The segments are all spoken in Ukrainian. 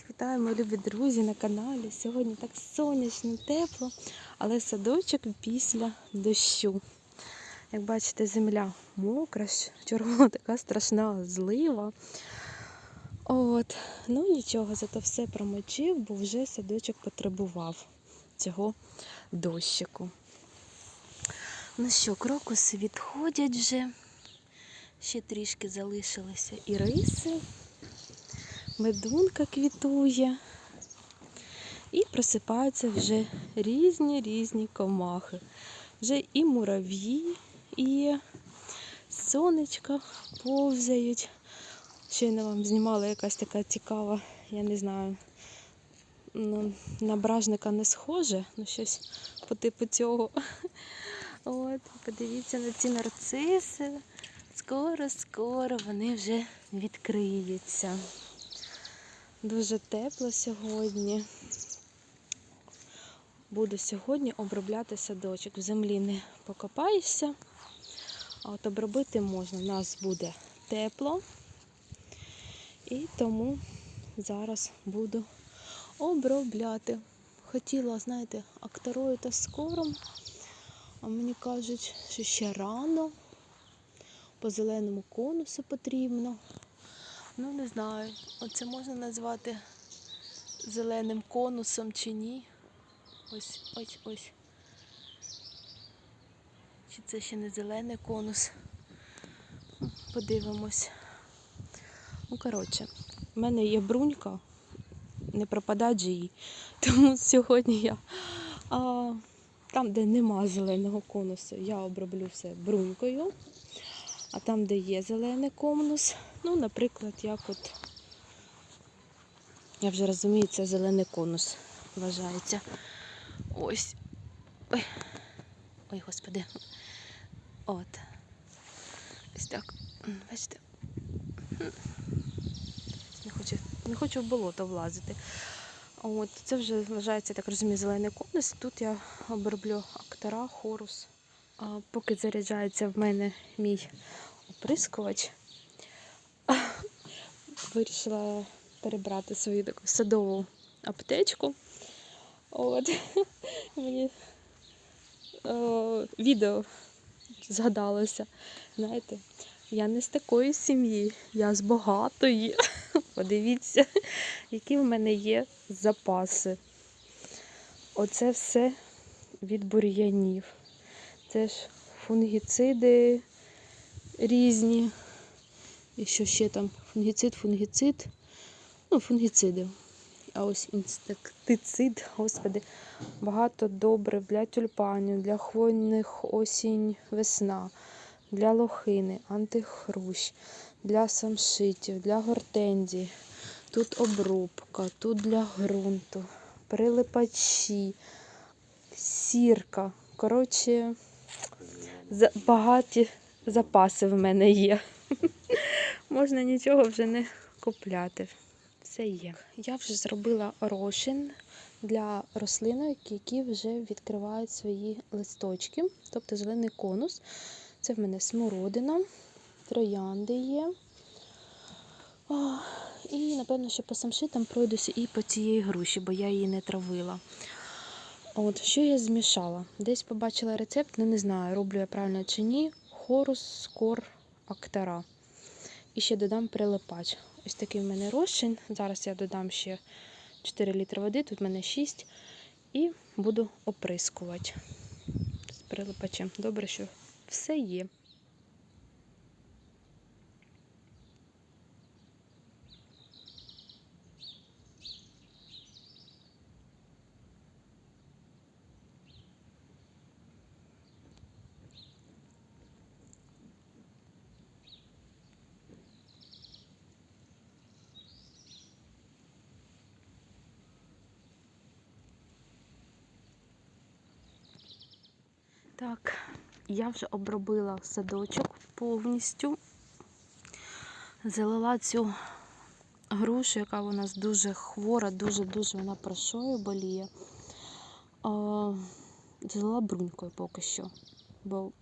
Всіх вітаю, мої любі друзі на каналі. Сьогодні так сонячно, тепло, але садочок після дощу. Як бачите, земля мокра, червона така страшна злива. От. Ну нічого, зато все промочив, бо вже садочок потребував цього дощику. Ну що, крокуси відходять вже. Ще трішки залишилися і риси медунка квітує. І просипаються вже різні різні комахи. Вже і мурав'ї, і сонечка повзають. Щойно вам знімала якась така цікава, я не знаю, ну, на бражника не схоже, ну щось по типу цього. От, подивіться на ці нарциси. Скоро-скоро вони вже відкриються. Дуже тепло сьогодні. Буду сьогодні обробляти садочок. В землі не покопаєшся, от обробити можна. У нас буде тепло. І тому зараз буду обробляти. Хотіла, знаєте, акторою та скором, а мені кажуть, що ще рано, по зеленому конусу потрібно. Ну, не знаю, оце можна назвати зеленим конусом чи ні. Ось, ось, ось. Чи це ще не зелений конус? Подивимось. Ну, коротше, в мене є брунька, не пропадать же їй. Тому сьогодні я а, там, де нема зеленого конусу, я оброблю все брунькою. А там, де є зелений конус, ну, наприклад, як от, я вже розумію, це зелений конус вважається. Ось. Ой, ой, господи. От. Ось так. Бачите? Не хочу, не хочу в болото влазити. От, це вже вважається, так розумію, зелений конус. Тут я оброблю актора, хорус. Поки заряджається в мене мій оприскувач, вирішила перебрати свою таку садову аптечку. От. Мені о, відео згадалося. Знаєте, я не з такої сім'ї, я з багатої. Подивіться, які в мене є запаси. Оце все від бур'янів. Це ж фунгіциди різні. І що ще там? Фунгіцид, фунгіцид. Ну, фунгіциди. А ось інсектицид, господи, багато добрив для тюльпанів, для хвойних осінь, весна, для лохини, антихрущ, для самшитів, для гортензій. Тут обробка, тут для ґрунту, прилипачі, сірка. Коротше, багаті запаси в мене є. Можна нічого вже не купляти. Все є. Я вже зробила розчин для рослинок, які вже відкривають свої листочки, тобто зелений конус. Це в мене смородина, троянди є. О, і, напевно, що по самшитам пройдуся і по цієї груші, бо я її не травила. От, що я змішала? Десь побачила рецепт, ну не знаю, роблю я правильно чи ні. Хорус, скор, актара. І ще додам прилипач. Ось такий в мене розчин. Зараз я додам ще 4 літри води, тут в мене 6. І буду оприскувати з прилипачем. Добре, що все є. Так, я вже обробила садочок повністю. Залила цю грушу, яка у нас дуже хвора, дуже-дуже вона прошою боліє. Залила брунькою поки що. Бо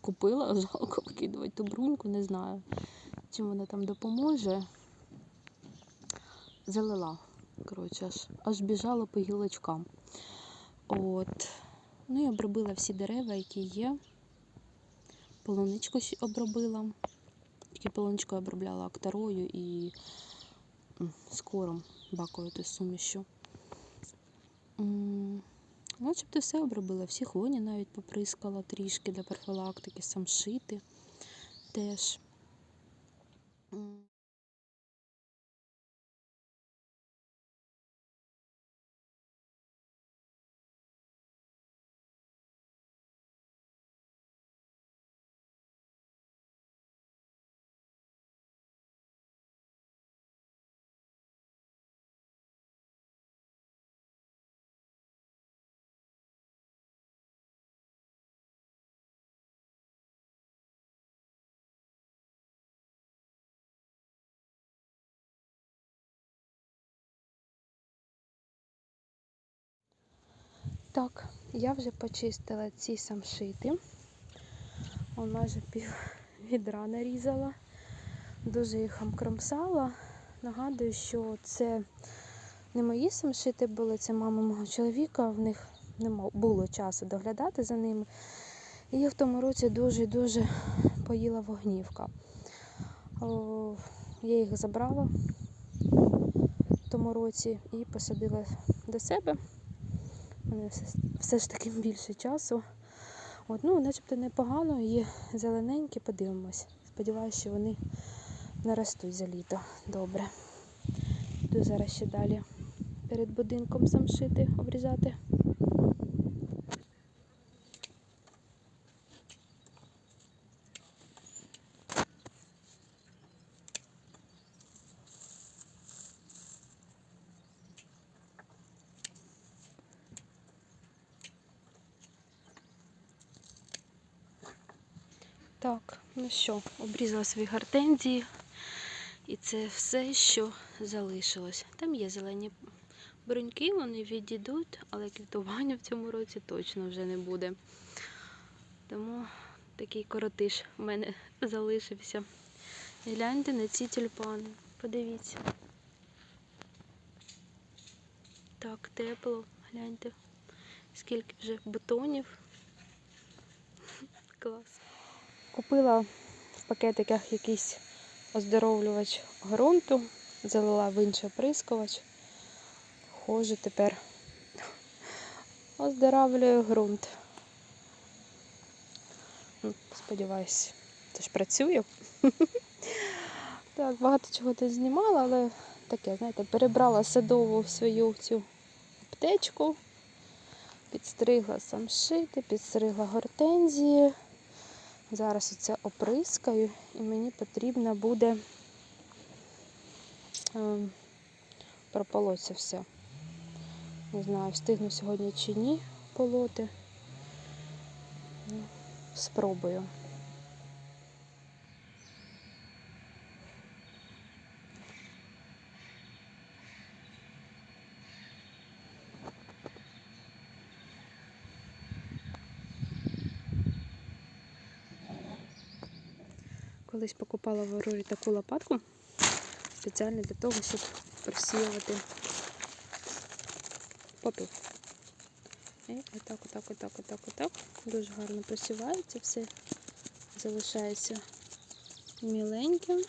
купила, жалко викидувати ту бруньку, не знаю, чим вона там допоможе. залила. Коротше, аж, аж біжала по гілочкам. От. Ну і обробила всі дерева, які є. Полуничку обробила. Тільки полуничку я обробляла акторою і скором баковою тою сумішю. Начебто все обробила, всі хвойні навіть поприскала трішки для профілактики, самшити теж. Так, я вже почистила ці самшити. Он майже пів відра нарізала. Дуже їх кромсала. Нагадую, що це не мої самшити були, це мами мого чоловіка. В них не було часу доглядати за ними. І я в тому році дуже-дуже поїла вогнівка. Я їх забрала в тому році і посадила до себе. Мене все, все ж таки більше часу. От, ну, начебто непогано, є зелененькі, подивимось. Сподіваюся, що вони наростуть за літо. Добре. Йду зараз ще далі перед будинком самшити, обрізати. Так, ну що, обрізала свої гортензії. І це все, що залишилось. Там є зелені бруньки, вони відійдуть, але квітування в цьому році точно вже не буде. Тому такий коротиш в мене залишився. Гляньте на ці тюльпани. Подивіться. Так, тепло, гляньте, скільки вже бутонів. Клас. Купила в пакетиках якийсь оздоровлювач ґрунту, залила в інший оприскувач. Хожу тепер оздоравлюю ґрунт. Ну, Сподіваюсь, це ж працює. Так, багато чого тут знімала, але таке, знаєте, перебрала садову свою цю аптечку, підстригла самшити, підстригла гортензії. Зараз оце оприскаю і мені потрібно буде е, прополоться все. Не знаю, встигну сьогодні чи ні полоти. Ну, Спробую. Колись покупала в Аврорі таку лопатку спеціально для того, щоб просіювати попіл. І отак, отак, отак, отак, отак. Дуже гарно просівається все. Залишається міленьким.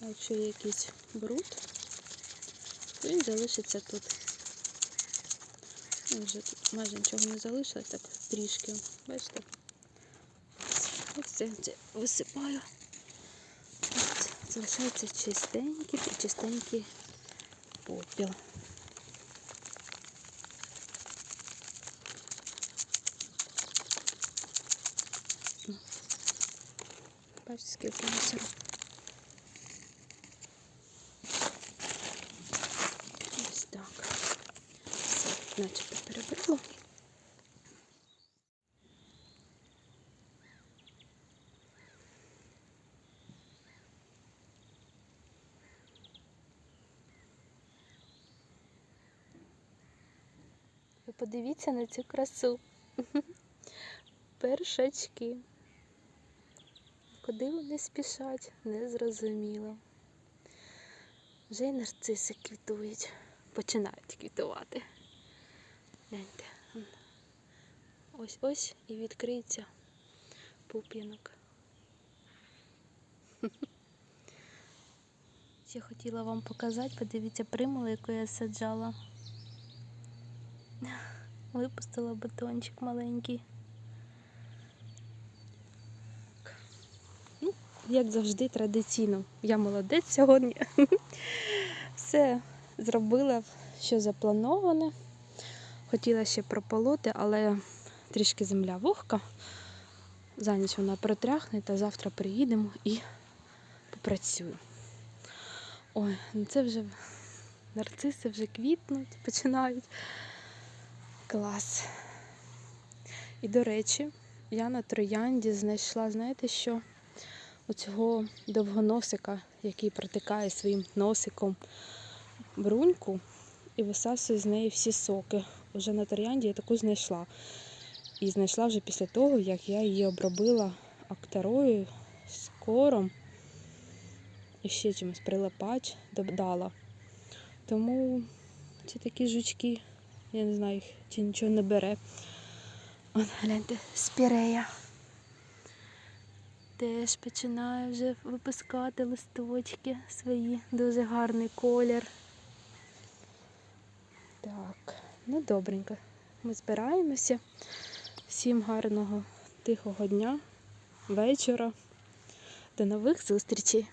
Якщо є якийсь бруд, то він залишиться тут. Вже тут майже нічого не залишилось, так трішки. Бачите? Ось це, це висипаю. От, залишається чистенький, чистенький попіл. Ну, Бачите, скільки мусору. Ось так. Все, начебто подивіться на цю красу. Першачки. Куди вони спішать, не зрозуміло. Вже й нарциси квітують. Починають квітувати. Гляньте. Ось ось і відкриється пуп'янок. Ще хотіла вам показати, подивіться примулу, яку я саджала. Випустила бутончик маленький. Ну, як завжди, традиційно. Я молодець сьогодні. Все зробила, що заплановане. Хотіла ще прополоти, але трішки земля вогка. За ніч вона протряхне, та завтра приїдемо і попрацюю. Ой, ну це вже нарциси вже квітнуть, починають. Клас. І до речі, я на троянді знайшла, знаєте що? Оцього довгоносика, який протикає своїм носиком бруньку і висасує з неї всі соки. Уже на троянді я таку знайшла. І знайшла вже після того, як я її обробила актарою з кором і ще чимось прилипач додала. Тому ці такі жучки, я не знаю, чи нічого не бере. От гляньте, спірея. Теж починає вже випускати листочки свої, дуже гарний колір. Так, ну добренько. Ми збираємося. Всім гарного тихого дня, вечора. До нових зустрічей!